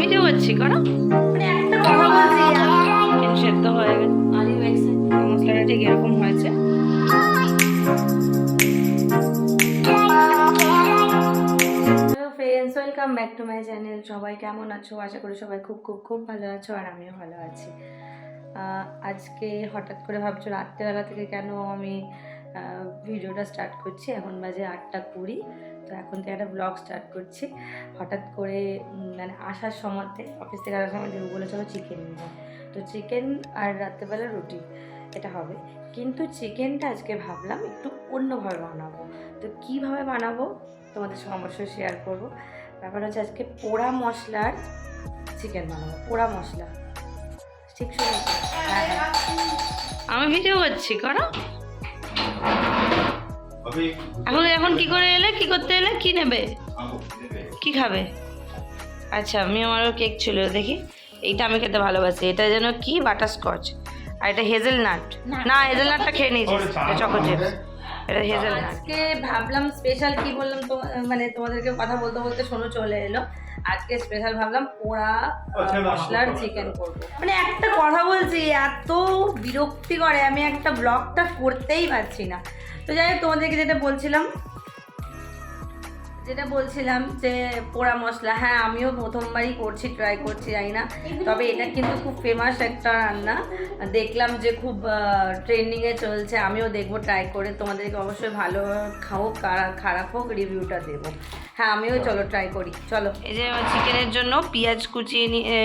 Video করছি করো। মানে সেদ্ধ হয়ে গেছে? মশলাটা ঠিক এরকম হয়েছে। Friends welcome back to my channel সবাই কেমন আছো? আশা করি সবাই খুব খুব খুব ভালো আছো আর আমিও ভালো আছি। আজকে হঠাৎ করে ভাবছ রাত্রেবেলা থেকে কেন আমি ভিডিওটা স্টার্ট করছি। এখন বাজে আটটা কুড়ি। তো এখন থেকে একটা ব্লগ স্টার্ট করছি। হঠাৎ করে মানে আসার সময়তে অফিস থেকে আসার সময় দেবো বলে চলো চিকেন নিয়ে। তো চিকেন আর রাত্রেবেলা রুটি, এটা হবে। কিন্তু চিকেনটা আজকে ভাবলাম একটু অন্যভাবে বানাবো। তো কীভাবে বানাবো? তোমাদের সঙ্গে অবশ্যই শেয়ার করব। ব্যাপার হচ্ছে আজকে পোড়া মশলার চিকেন বানাবো, পোড়া মশলা। ঠিক শুনেছি? হ্যাঁ হ্যাঁ। আমি ভিডিও করছি করো। এখন এখন কি করে এলে? কি করতে এলে? কি নেবে? কি খাবে? আচ্ছা আমি আমারও কেক ছিল দেখি। এইটা আমি খেতে ভালোবাসি। এটা যেন কি বাটার স্কচ আর এটা হেজেলনাট। না হেজেল নাটটা খেয়ে নিয়েছি। চকো এটা হেজেল আজকে ভাবলাম স্পেশাল কি বললাম তো মানে তোমাদেরকে কথা বলতে বলতে শোনো চলে এলো। আজকে স্পেশাল ভাবলাম পোড়া মশলার চিকেন করব। মানে একটা কথা বলছি এত বিরক্তি করে আমি একটা ব্লগটা করতেই পারছি না। তো যাই হোক তোমাদেরকে যেটা বলছিলাম যেটা বলছিলাম যে পোড়া মশলা হ্যাঁ আমিও প্রথমবারই করছি ট্রাই করছি জানি না। তবে এটা কিন্তু খুব ফেমাস একটা রান্না। দেখলাম যে খুব ট্রেন্ডিংয়ে চলছে আমিও দেখব ট্রাই করে তোমাদেরকে অবশ্যই ভালো হোক খারাপ খারাপ হোক রিভিউটা দেবো। হ্যাঁ আমিও চলো ট্রাই করি চলো। এই যে চিকেনের জন্য পেঁয়াজ কুচিয়ে নিয়ে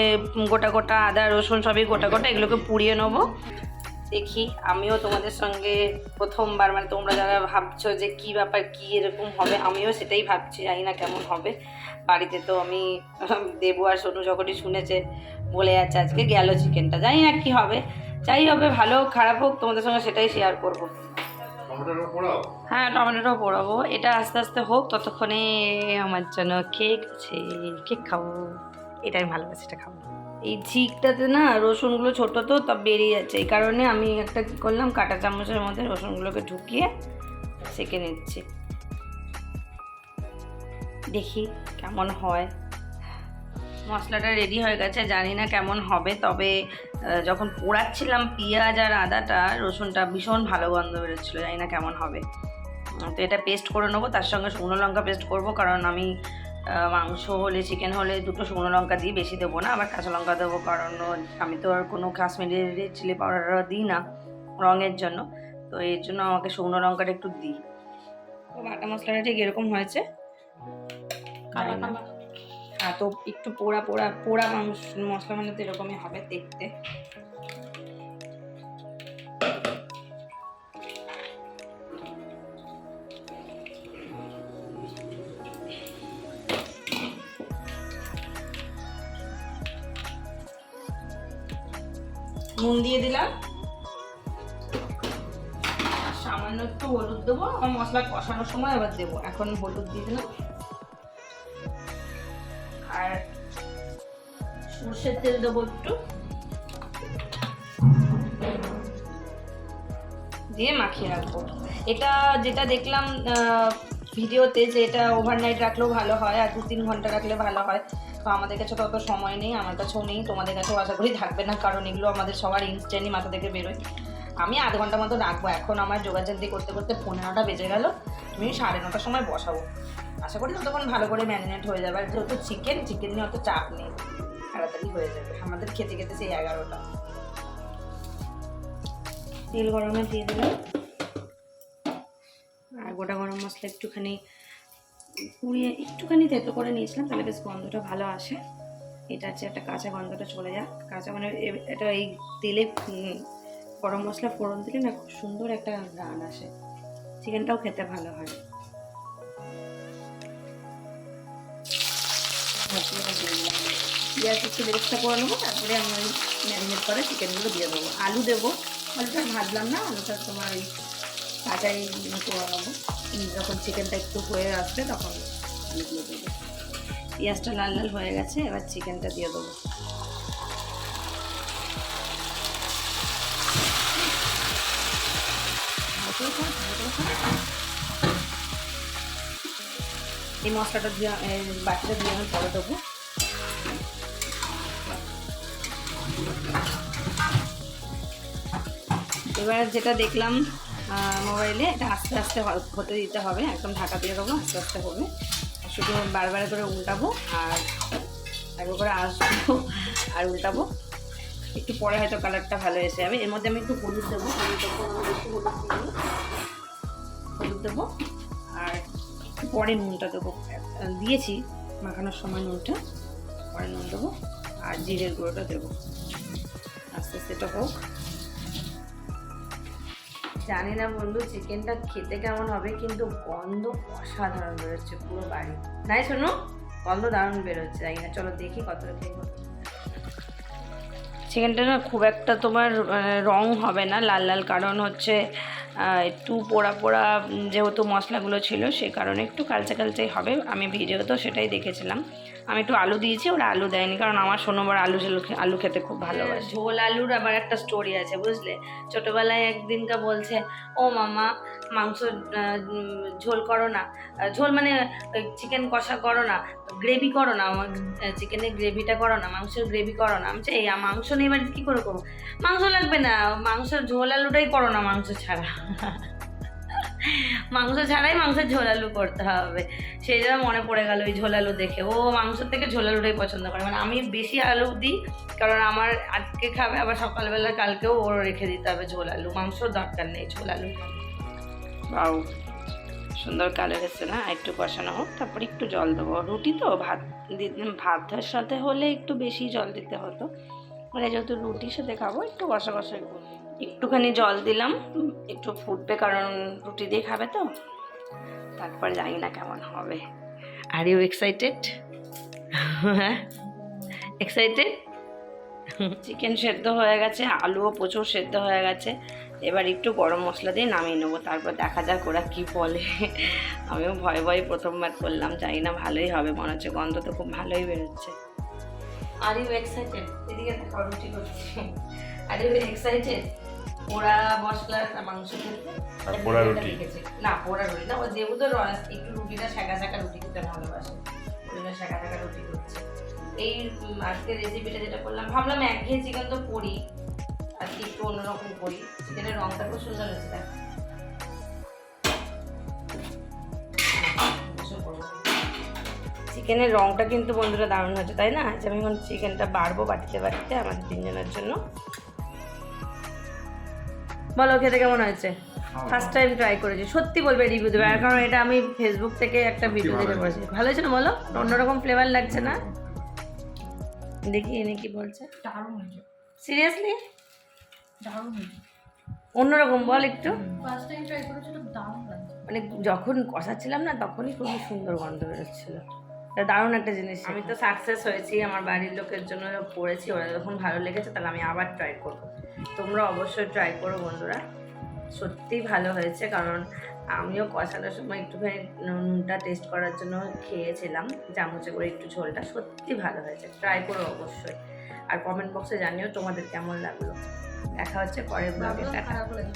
গোটা গোটা আদা রসুন সবই গোটা গোটা এগুলোকে পুড়িয়ে নেব। দেখি। আমিও তোমাদের সঙ্গে প্রথমবার মানে তোমরা যারা ভাবছ যে কি ব্যাপার কি এরকম হবে আমিও সেটাই ভাবছি জানি না কেমন হবে। বাড়িতে তো আমি দেবু আর সোনু যখনই শুনেছে বলে আছে আজকে গেল চিকেনটা জানি না কি হবে। যাই হবে ভালো হোক খারাপ হোক তোমাদের সঙ্গে সেটাই শেয়ার করব। হ্যাঁ টমেটোটাও পড়াবো। এটা আস্তে আস্তে হোক ততক্ষণে আমার জন্য কেক আছে কেক খাব। এটাই ভালোবাসি এটা খাব। এই ঝিকটাতে না রসুনগুলো ছোটো তো, তা বেরিয়ে যাচ্ছে। এই কারণে আমি একটা কী করলাম, কাঁটা চামচের মধ্যে রসুনগুলোকে ঢুকিয়ে সেঁকে নিচ্ছি। দেখি কেমন হয়। মশলাটা রেডি হয়ে গেছে, জানি না কেমন হবে, তবে যখন পোড়াচ্ছিলাম পেঁয়াজ আর আদাটা, রসুনটা ভীষণ ভালো গন্ধ বেরোচ্ছিলো, জানি না কেমন হবে। তো এটা পেস্ট করে নেব, তার সঙ্গে শুকনো লঙ্কা পেস্ট করব, কারণ আমি মাংস হলে চিকেন হলে দুটো শুকনো লঙ্কা দিই বেশি দেবো না আবার কাঁচা লঙ্কা দেবো কারণ আমি তো আর কোনো কাশ্মীরি চিলি পাউডার দিই না রঙের জন্য তো এর জন্য আমাকে শুকনো লঙ্কাটা একটু দিই। তো বাটা মশলাটা ঠিক এরকম হয়েছে। না। হ্যাঁ তো একটু পোড়া পোড়া পোড়া মাংস মশলা মানে তো এরকমই হবে দেখতে। নুন দিয়ে দিলাম। সামান্য একটু হলুদ দেবো, আমার মশলা কষানোর সময় আবার দেবো। এখন হলুদ দিয়ে দিলাম। আর সর্ষের তেল দেবো একটু। দিয়ে মাখিয়ে রাখব। এটা যেটা দেখলাম ভিডিওতে যে এটা ওভারনাইট রাখলেও ভালো হয়, আর দু তিন ঘণ্টা রাখলে ভালো হয়। তো আমাদের কাছে তত সময় নেই, আমার কাছেও নেই, তোমাদের কাছেও আশা করি থাকবে না, কারণ এগুলো আমাদের সবার ইনস্ট্যান্টই মাথা থেকে বেরোয়। আমি আধ ঘণ্টা মতো রাখব, এখন আমার যোগাযোগ করতে করতে পনেরোটা বেজে গেল, তুমি সাড়ে নটার সময় বসাবো। আশা করি ততক্ষণ ভালো করে ম্যারিনেট হয়ে যাবে, আর যেহেতু চিকেন চিকেন নিয়ে অত চাপ নেই, তাড়াতাড়ি হয়ে যাবে, আমাদের খেতে খেতে সেই এগারোটা। তেল গরমে দিয়ে দিলাম। আর গোটা গরম মশলা একটুখানি পুড়িয়ে একটুখানি তেতো করে নিয়েছিলাম, তাহলে বেশ গন্ধটা ভালো আসে। এটা হচ্ছে একটা কাঁচা গন্ধটা চলে যাক। কাঁচা মানে এটা এই তেলে গরম মশলা ফোড়ন দিলে না খুব সুন্দর একটা গান আসে। চিকেনটাও খেতে ভালো হয়। পেঁয়াজ একটু করে নেব, তারপরে আমি ওই ম্যারিনেট করে চিকেনগুলো দিয়ে দেবো। আলু দেবো, আলুটা ভাজলাম না, আলুটা তোমার ওই কাঁচাই করে নেব। যখন চিকেনটা একটু হয়ে আসবে তখন আলুগুলো দেবো। পেঁয়াজটা লাল লাল হয়ে গেছে, এবার চিকেনটা দিয়ে দেবো। এই মশলাটা দিয়ে বাটিটা দিয়ে আমি পরে দেবো। এবার যেটা দেখলাম মোবাইলে এটা আস্তে আস্তে হতে দিতে হবে, একদম ঢাকা দিয়ে দেবো, আস্তে আস্তে হবে। শুধু বারবার করে উল্টাবো আর একবার করে আসব আর উল্টাবো। একটু পরে হয়তো কালারটা ভালো এসে যাবে। এর মধ্যে আমি একটু হলুদ দেবো হলুদ দেবো। হলুদ দেবো আর পরে নুনটা দেবো। দিয়েছি মাখানোর সময় নুনটা, পরে নুন দেবো আর জিরের গুঁড়োটা দেবো। আস্তে আস্তে এটা হোক। জানি না বন্ধু, চিকেনটা খেতে কেমন হবে, কিন্তু গন্ধ অসাধারণ বেরোচ্ছে পুরো বাড়ি। নাই শোনো গন্ধ দারুণ বেরোচ্ছে জানি না? চলো দেখি কতটা খেয়ে চিকেনটা না খুব একটা তোমার রং হবে না, লাল লাল, কারণ হচ্ছে একটু পোড়া পোড়া যেহেতু মশলাগুলো ছিল, সে কারণে একটু কালচে কালচেই হবে। আমি ভিডিওতেও সেটাই দেখেছিলাম। আমি একটু আলু দিয়েছি, ওরা আলু দেয়নি, কারণ আমার সোনোবার আলু আলু খেতে খুব ভালোবাসে। ঝোল আলুর আবার একটা স্টোরি আছে, বুঝলে? ছোটোবেলায় একদিনকা বলছে, ও মামা, মাংস ঝোল করো না। ঝোল মানে চিকেন কষা করো না গ্রেভি করো না, আমার চিকেনের গ্রেভিটা করো না, মাংসের গ্রেভি করো না। আমি এই, মাংস নেই বাড়িতে কী করে করব? মাংস লাগবে না, মাংসের ঝোল আলুটাই করো না, মাংস ছাড়া। মাংস ছাড়াই মাংসের ঝোল আলু করতে হবে। সেই জন্য মনে পড়ে গেল ওই ঝোল আলু দেখে। ও মাংসের থেকে ঝোল আলুটাই পছন্দ করে। মানে আমি বেশি আলু দিই, কারণ আমার আজকে খাবে, আবার সকালবেলা কালকেও ওর রেখে দিতে হবে ঝোল আলু। মাংসর দরকার নেই ঝোল আলু। বাউ। সুন্দর কালার এসছে না, একটু কষানো হোক, তারপর একটু জল দেবো। রুটি তো, ভাত ভাতের সাথে হলে একটু বেশি জল দিতে হতো। মানে যেহেতু রুটির সাথে খাব, একটু কষা কষা একটুখানি জল দিলাম, একটু ফুটবে কারণ রুটি দিয়ে খাবে তো। তারপর জানি না কেমন হবে। আর ইউ এক্সাইটেড হ্যাঁ? এক্সাইটেড চিকেন সেদ্ধ হয়ে গেছে, আলুও প্রচুর সেদ্ধ হয়ে গেছে। এবার একটু গরম মশলা দিয়ে নামিয়ে নেব, তারপর দেখা যাক ওরা কী বলে। আমিও ভয়ে ভয়ে প্রথমবার করলাম, জানি না ভালোই হবে, মনে হচ্ছে গন্ধ তো খুব ভালোই বেরোচ্ছে। আর ইউ এক্সাইটেড এদিকে করছি। আর ইউ এক্সাইটেড পোড়া মশলার মাংস খেতে। আর পোড়া রুটি। না পোড়া রুটি না ও দেবু একটু রুটিটা শাঁকা শাঁকা রুটি খেতে ভালোবাসে। ওই শাঁকা শাঁকা রুটি করছে। এই উম, রেসিপিটা যেটা করলাম ভাবলাম একঘেয়ে চিকেন তো করি। আজকে একটু অন্যরকম করি। চিকেনের রংটা খুব সুন্দর হয়েছে দেখ। চিকেনের রংটা কিন্তু বন্ধুরা দারুণ হচ্ছে তাই না? যে আমি এখন চিকেনটা বাড়বো বাটিতে বাটিতে আমাদের তিনজনের জন্য। বলো খেতে কেমন হয়েছে? ফার্স্ট টাইম ট্রাই করেছি। সত্যি বলবে রিভিউ দেবে। আর কারণ এটা আমি ফেসবুক থেকে একটা ভিডিও দেখে করেছি। ভালো হয়েছে না বলো? অন্যরকম ফ্লেভার লাগছে না? দেখি এনে কি বলছে। সিরিয়াসলি অন্যরকম বল একটু। ফার্স্ট টাইম ট্রাই করেছি তো দারুণ লাগছে। মানে যখন কষাচ্ছিলাম না তখনই খুবই সুন্দর গন্ধ বেরোচ্ছিল। দারুণ একটা জিনিস আমি তো সাকসেস হয়েছি আমার বাড়ির লোকের জন্য করেছি ওরা যখন ভালো লেগেছে তাহলে আমি আবার ট্রাই করব। তোমরা অবশ্যই ট্রাই করো বন্ধুরা। সত্যিই ভালো হয়েছে কারণ আমিও কষানোর সময় একটুখানি নুনটা টেস্ট করার জন্য খেয়েছিলাম চামচে করে একটু ঝোলটা সত্যি ভালো হয়েছে ট্রাই করো অবশ্যই। আর কমেন্ট বক্সে জানিও তোমাদের কেমন লাগল। দেখা হচ্ছে পরের ব্লগে লাগছে